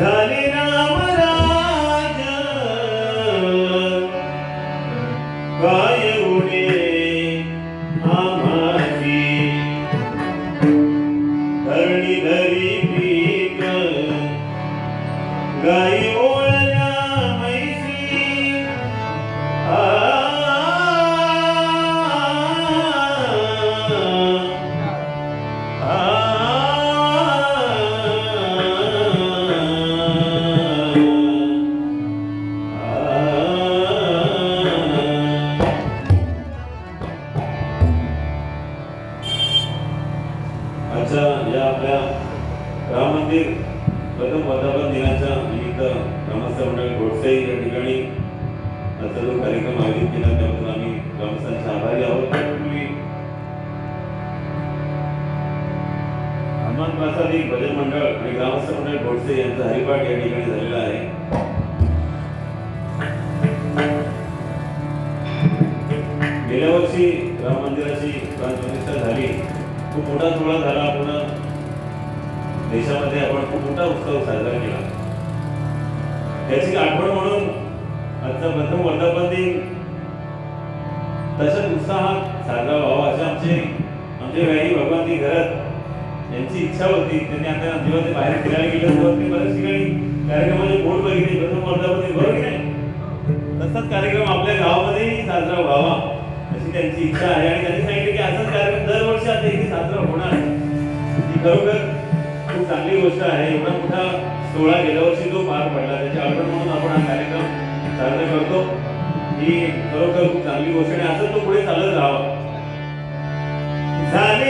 Danny. आम्ही प्रथम वर्धापन दिनाच्या निमित्त ग्रामस्थ मंडळ गोडसे या ठिकाणी सर्व कार्यक्रम आयोजित केला. त्याबद्दल आम्ही ग्रामस्थांचे आभारी आहोत. त्यापूर्वी हनुमान प्रसाद एक भजन मंडळ आणि ग्रामस्थ मंडळ घोडसे यांचा हरिपाठ या ठिकाणी झालेला आहे. गेल्या वर्षी राम मंदिराची प्राण प्रतिष्ठा झाली. खूप मोठा सोहळा झाला. पूर्ण देशामध्ये आपण खूप मोठा उत्सव साजरा केला. त्याची आठवण म्हणून आजचा प्रथम वर्धापन दिन तशाच उत्साहात साजरा व्हावा असे आमचे आमचे वेळी भगवंती घरात यांची इच्छा होती. त्यांनी आता जेव्हा ते बाहेर फिरायला गेले तेव्हा ते बऱ्याच ठिकाणी कार्यक्रमाचे बोर्ड बघितले. प्रथम वर्धापन दिन बरोबर नाही? तसाच कार्यक्रम आपल्या गावामध्येही साजरा व्हावा अशी त्यांची इच्छा आहे. आणि त्यांनी सांगितलं की असाच कार्यक्रम दरवर्षी आता इथे साजरा होणार आहे. खरोखर चांगली गोष्ट आहे. एवढा मोठा सोहळा गेल्या वर्षी जो पार पडला त्याच्या आठवण म्हणून आपण हा कार्यक्रम साजरा करतो. ही खरोखर खूप चांगली गोष्ट आणि असंच तो पुढे चालत राहावा. झाले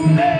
Amen.